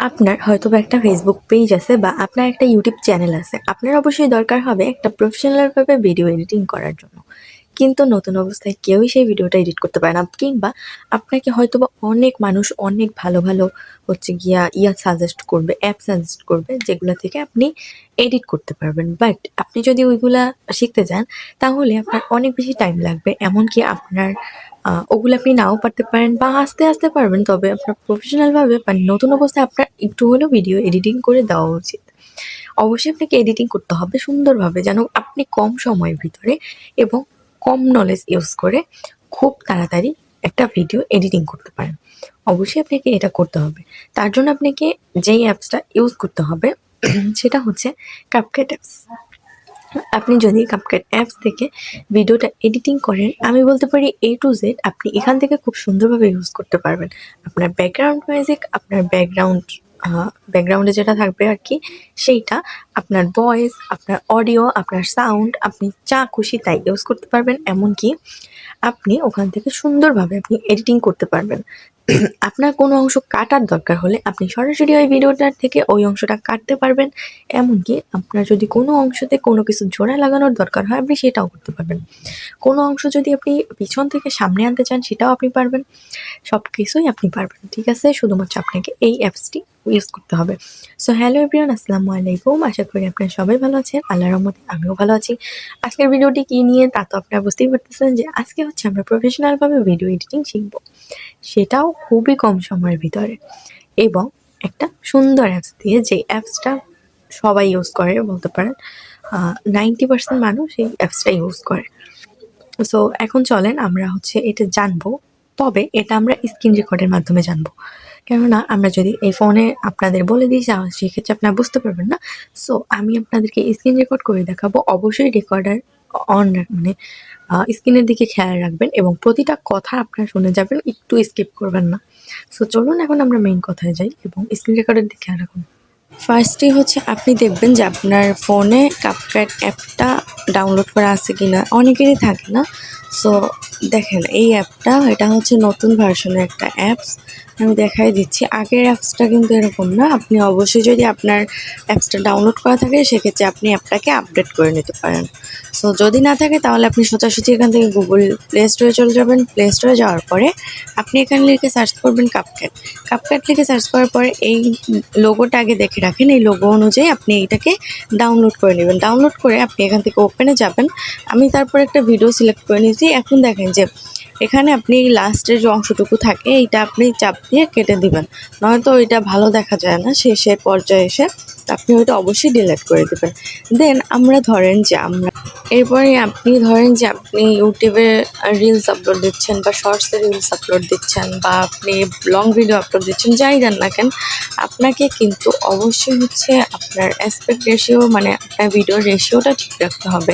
আপনার হয়তোবা একটা ফেসবুক পেজ আছে বা আপনার একটা ইউটিউব চ্যানেল আছে। আপনার অবশ্যই দরকার হবে একটা প্রফেশনালভাবে ভিডিও এডিটিং করার জন্য। কিন্তু নতুন অবস্থায় কেউই সেই ভিডিওটা এডিট করতে পারে না। কিংবা আপনাকে হয়তোবা অনেক মানুষ অনেক ভালো ভালো হচ্ছে গিয়া ইয়া সাজেস্ট করবে অ্যাপ সাজেস্ট করবে, যেগুলো থেকে আপনি এডিট করতে পারবেন। বাট আপনি যদি ওইগুলা শিখতে যান, তাহলে আপনার অনেক বেশি টাইম লাগবে। এমনকি আপনার ওগুলো আপনি নাও পারতে পারেন বা আস্তে আস্তে পারবেন, তবে আপনার প্রফেশনালভাবে বা নতুন অবস্থায় আপনার একটু হলেও ভিডিও এডিটিং করে দেওয়া উচিত। অবশ্যই আপনাকে এডিটিং করতে হবে সুন্দরভাবে, যেন আপনি কম সময়ের ভিতরে এবং কম নলেজ ইউজ করে খুব তাড়াতাড়ি একটা ভিডিও এডিটিং করতে পারেন। অবশ্যই আপনাকে এটা করতে হবে। তার জন্য আপনাকে যেই অ্যাপসটা ইউজ করতে হবে, সেটা হচ্ছে কাপকেট অ্যাপস আপনি যদি কাপকাট অ্যাপস থেকে ভিডিওটা এডিটিং করেন, আমি বলতে পারি এ টু জেড আপনি এখান থেকে খুব সুন্দরভাবে ইউজ করতে পারবেন। আপনার ব্যাকগ্রাউন্ড মিউজিক আপনার ব্যাকগ্রাউন্ড ব্যাকগ্রাউন্ডে যেটা থাকবে আর কি, সেইটা আপনার ভয়েস আপনার অডিও আপনার সাউন্ড আপনি যা খুশি তাই ইউজ করতে পারবেন। এমনকি আপনি ওখান থেকে সুন্দরভাবে আপনি এডিটিং করতে পারবেন। আপনার কোনো অংশ কাটার দরকার হলে আপনি সরাসরি ওই ভিডিওটার থেকে ওই অংশটা কাটতে পারবেন। এমনকি আপনার যদি কোনো অংশতে কোনো কিছু জোড়া লাগানোর দরকার হয়, আপনি সেটাও করতে পারবেন। কোনো অংশ যদি আপনি পিছন থেকে সামনে আনতে চান, সেটাও আপনি পারবেন। সব কিছুই আপনি পারবেন, ঠিক আছে? শুধুমাত্র আপনাকে এই অ্যাপসটি ইউজ করতে হবে। সো হ্যালো এভরিওয়ান আসসালামু আলাইকুম। আশা করি আপনারা সবাই ভালো আছেন। আল্লাহর রহমতে আমিও ভালো আছি। আজকের ভিডিওটি কী নিয়ে, তা তো আপনারা বুঝতেই পারতেছেন যে আজকে হচ্ছে আমরা প্রফেশনালভাবে ভিডিও এডিটিং শিখব। সেটাও খুবই কম সময়ের ভিতরে। এবং একটা সুন্দর অ্যাপস দিয়ে, যে অ্যাপসটা সবাই ইউজ করে, বলতে পারেন নাইনটি পার্সেন্ট মানুষ এই অ্যাপসটা ইউজ করে। সো এখন চলেন, আমরা হচ্ছে এটা জানব। তবে এটা আমরা স্ক্রিন রেকর্ডের মাধ্যমে জানব। কেননা আমরা যদি এই ফোনে আপনাদের বলে দিই সেক্ষেত্রে আপনারা বুঝতে পারবেন না। সো আমি আপনাদেরকে স্ক্রিন রেকর্ড করে দেখাবো। অবশ্যই রেকর্ডার অন মানে স্ক্রিনের দিকে খেয়াল রাখবেন এবং প্রতিটা কথা আপনারা শুনে যাবেন, একটু স্কিপ করবেন না। সো চলুন এখন আমরা মেইন কথায় যাই এবং স্ক্রিন রেকর্ডের দিকে খেয়াল রাখুন। ফার্স্টই হচ্ছে, আপনি দেখবেন যে আপনার ফোনে কাপকাট অ্যাপটা ডাউনলোড করা আছে কি না অনেকেরই থাকে না। সো দেখেন, এই অ্যাপটা, এটা হচ্ছে নতুন ভার্সনের একটা অ্যাপস আমি দেখাই দিচ্ছি। আগের অ্যাপসটা কিন্তু এরকম না। আপনি অবশ্যই যদি আপনার অ্যাপসটা ডাউনলোড করা থাকে, সেক্ষেত্রে আপনি অ্যাপটাকে আপডেট করে নিতে পারেন। সো যদি না থাকে, তাহলে আপনি সোজাসুজি এখান থেকে গুগল প্লে স্টোরে চলে যাবেন। প্লে স্টোরে যাওয়ার পরে আপনি এখানে লিখে সার্চ করবেন কাপক্যাট কাপক্যাট লিখে সার্চ করার পরে এই লোগোটা আগে দেখে রাখেন। এই লোগো অনুযায়ী আপনি এইটাকে ডাউনলোড করে নেবেন। ডাউনলোড করে আপনি এখান থেকে ওপেনে যাবেন। আমি তারপর একটা ভিডিও সিলেক্ট করে নিয়েছি। এখন দেখেন যে এখানে আপনি লাস্টের যে অংশটুকু থাকে, এইটা আপনি চাপ দিয়ে কেটে দিবেন। নয়তো এটা ভালো দেখা যায় না শেষের পর্যায়ে এসে আপনি হয়তো অবশ্যই ডিলিট করে দেবেন। দেন আমরা ধরেন যে আমরা এরপরে আপনি ধরেন যে আপনি ইউটিউবে রিলস আপলোড দিচ্ছেন বা শর্টসে রিলস আপলোড দিচ্ছেন বা আপনি লং ভিডিও আপলোড দিচ্ছেন, যাই দেন না কেন, আপনাকে কিন্তু অবশ্যই হচ্ছে আপনার অ্যাসপেক্ট রেশিও মানে আপনার ভিডিওর রেশিওটা ঠিক রাখতে হবে।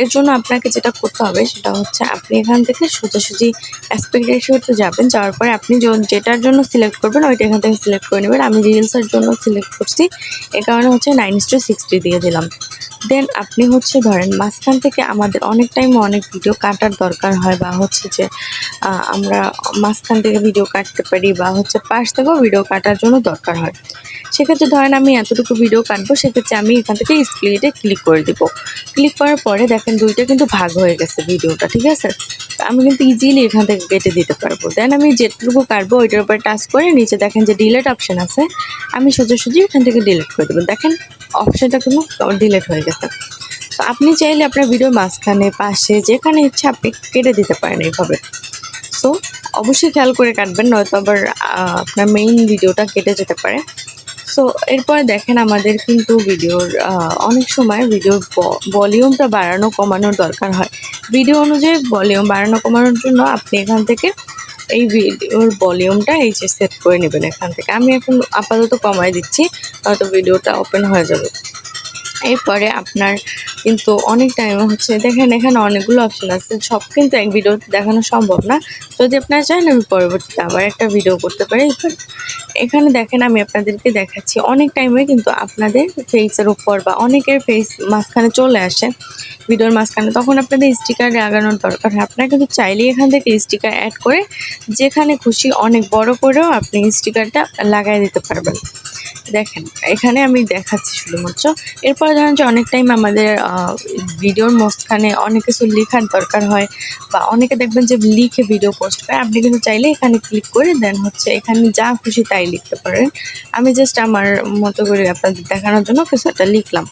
এর জন্য আপনাকে যেটা করতে হবে সেটা হচ্ছে আপনি এখান থেকে সোজাসুজি অ্যাসপেক্ট রেশিওতে যাবেন, যাওয়ার পরে আপনি যেটার জন্য সিলেক্ট করবেন, ওইটা এখান থেকে সিলেক্ট করে নেবেন। আমি রিলসের জন্য সিলেক্ট করছি কারণে হচ্ছে নাইন টু সিক্সটি দিয়ে দিলাম। দেন আপনি হচ্ছে ধরেন মাঝখান থেকে আমাদের অনেক টাইম অনেক ভিডিও কাটার দরকার হয় বা হচ্ছে যে আমরা মাঝখান থেকে ভিডিও কাটতে পারি বা হচ্ছে পাশ থেকেও ভিডিও কাটার জন্য দরকার হয়। সেক্ষেত্রে ধরেন আমি এতটুকু ভিডিও কাটবো, সেক্ষেত্রে আমি এখান থেকে স্প্লিটে ক্লিক করে দিব। ক্লিক করার পরে দেখেন দুইটা কিন্তু ভাগ হয়ে গেছে ভিডিওটা ঠিক আছে? আমি কিন্তু ইজিলি এখান থেকে কেটে দিতে পারব। দেন আমি যেটুকু কাটবো, ওইটার উপর টাচ করে নিচে দেখেন যে ডিলেট অপশন আছে, আমি সোজাসুজি এখান থেকে ডিলিট করে দেবো। দেখেন অপশানটা কিন্তু ডিলেট হয়ে গেছে। তো আপনি চাইলে আপনার ভিডিওর মাঝখানে, পাশে, যেখানে ইচ্ছা আপনি কেটে দিতে পারেন এইভাবে। সো অবশ্যই খেয়াল করে কাটবেন, নয়তো আবার আপনার মেইন ভিডিওটা কেটে যেতে পারে। সো এরপরে দেখেন আমাদের কিন্তু ভিডিওর অনেক সময় ভিডিওর ভলিউমটা বাড়ানো, কমানোর দরকার হয়। ভিডিও অনুযায়ী ভলিউম বাড়ানো, কমানোর জন্য আপনি এখান থেকে এই ভিডিওর ভলিউমটা এই যে সেট করে নেবেন এখান থেকে। আমি এখন আপাতত কমায় দিচ্ছি, হয়তো ভিডিওটা ওপেন হয়ে যাবে। এরপরে আপনার কিন্তু অনেক টাইম হচ্ছে দেখেন, এখানে অনেকগুলো অপশন আছে। সব কিন্তু এক ভিডিওতে দেখানো সম্ভব না। যদি আপনারা চান, আমি পরবর্তীতে আবার একটা ভিডিও করতে পারি। এখানে দেখেন, আমি আপনাদেরকে দেখাচ্ছি। অনেক টাইমে কিন্তু আপনাদের ফেসের উপর বা অনেকের ফেস মাঝখানে চলে আসে। ভিডিওর মাঝখানে তখন আপনাদের স্টিকার লাগানোর দরকার হয়। আপনারা কিন্তু চাইলেই এখান থেকে স্টিকার অ্যাড করে যেখানে খুশি অনেক বড় করেও আপনি স্টিকারটা লাগাই দিতে পারবেন। দেখেন, এখানে আমি দেখাচ্ছি শুধুমাত্র। এরপরে ধরেন যে অনেক টাইম আমাদের ভিডিওর মাঝখানে অনেক কিছু লেখার দরকার হয় বা অনেকে দেখবেন যে লিখে ভিডিও পোস্ট করে। আপনি কিন্তু চাইলে এখানে ক্লিক করে দেন হচ্ছে এখানে যা খুশি তাই লিখতে পারেন। আমি জাস্ট আমার মতো করে আপনাদের দেখানোর জন্য কিছু একটা লিখলাম।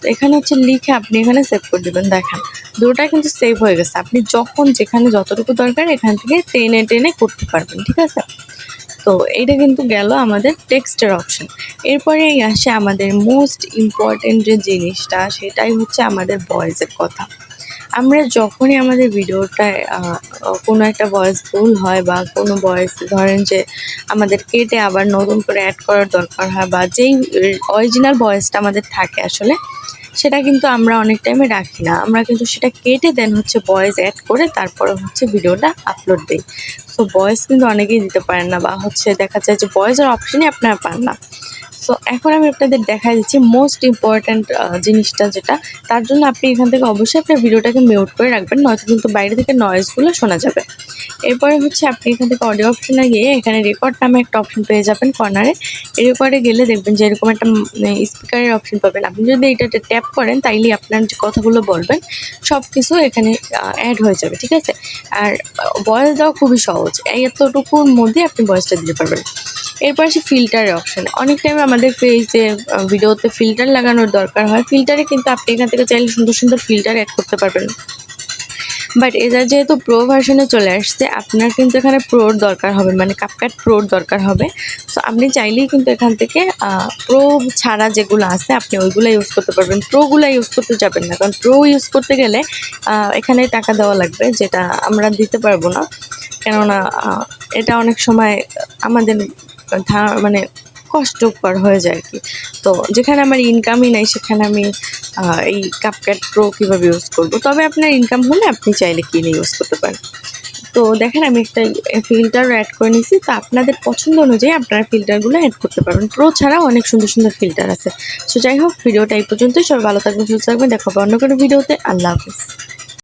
তো এখানে হচ্ছে লিখে আপনি এখানে সেভ করে দেবেন। দেখেন দুটোটা কিন্তু সেভ হয়ে গেছে। আপনি যখন যেখানে যতটুকু দরকার এখান থেকে টেনে টেনে করতে পারবেন, ঠিক আছে? তো এটা কিন্তু গেল আমাদের টেক্সটের অপশন এরপরে আসে আমাদের মোস্ট ইম্পর্টেন্ট যে জিনিসটা, সেটাই হচ্ছে আমাদের ভয়েসের কথা। আমরা যখনই আমাদের ভিডিওটায় কোনো একটা ভয়েস ভুল হয় বা কোনো ভয়েস ধরেন যে আমাদের কেটে আবার নতুন করে অ্যাড করার দরকার হয় বা যেই অরিজিনাল ভয়েসটা আমাদের থাকে আসলে, সেটা কিন্তু আমরা অনেক টাইমে রাখি না। আমরা কিন্তু সেটা কেটে দেন হচ্ছে ভয়েস অ্যাড করে তারপরে হচ্ছে ভিডিওটা আপলোড দিই। ভয়েস কিন্তু অনেকেই দিতে পারেন না বা হচ্ছে দেখা যায় যে বয়সের অপশনই আপনারা পান না। সো এখন আমি আপনাদের দেখাই দিচ্ছি মোস্ট ইম্পর্ট্যান্ট জিনিসটা যেটা। তার জন্য আপনি এখান থেকে অবশ্যই আপনার ভিডিওটাকে মিউট করে রাখবেন, নয়তো কিন্তু বাইরে থেকে নয়েজগুলো শোনা যাবে। এরপরে হচ্ছে আপনি এখান থেকে অডিও অপশনে গিয়ে এখানে রেকর্ড নামে একটা অপশন পেয়ে যাবেন কর্নারে এই রেকর্ডে গেলে দেখবেন যে এরকম একটা স্পিকারের অপশন পাবেন। আপনি যদি এটাতে ট্যাপ করেন তাইলে আপনার যে কথাগুলো বলবেন সব কিছু এখানে অ্যাড হয়ে যাবে, ঠিক আছে? আর ভয়েস দেওয়া খুবই সহজ। এই এতটুকুর মধ্যে আপনি ভয়েসটা দিতে পারবেন। এরপর আসে ফিল্টারের অপশন অনেক টাইম আমাদের ফেসে ভিডিওতে ফিল্টার লাগানোর দরকার হয়। ফিল্টারে কিন্তু আপনি এখান থেকে চাইলে সুন্দর সুন্দর ফিল্টার অ্যাড করতে পারবেন। বাট এটা যেহেতু প্রো ভার্সনে চলে আসছে, আপনার কিন্তু এখানে প্রোর দরকার হবে মানে কাপকাট প্রোর দরকার হবে। সো আপনি চাইলেই কিন্তু এখান থেকে প্রো ছাড়া যেগুলো আছে, আপনি ওইগুলো ইউজ করতে পারবেন। প্রোগুলো ইউজ করতে যাবেন না। কারণ প্রো ইউজ করতে গেলে এখানে টাকা দেওয়া লাগবে, যেটা আমরা দিতে পারব না। কেননা এটা অনেক সময় আমাদের মানে কষ্টকর হয়ে যায় আর কি। তো যেখানে আমার ইনকামই নাই, সেখানে আমি এই কাপক্যাট প্রো কীভাবে ইউজ করব? তবে আপনার ইনকাম হলে আপনি চাইলে কিনে ইউজ করতে পারেন। তো দেখেন, আমি একটা ফিল্টার অ্যাড করে নিয়েছি। তো আপনাদের পছন্দ অনুযায়ী আপনারা ফিল্টারগুলো অ্যাড করতে পারবেন। প্রো ছাড়াও অনেক সুন্দর সুন্দর ফিল্টার আছে। সো যাই হোক ভিডিওটা এই পর্যন্তই। সবাই ভালো থাকবেন, সুস্থ থাকবেন। দেখা হবে অন্য কোনো ভিডিওতে আল্লাহ হাফিজ।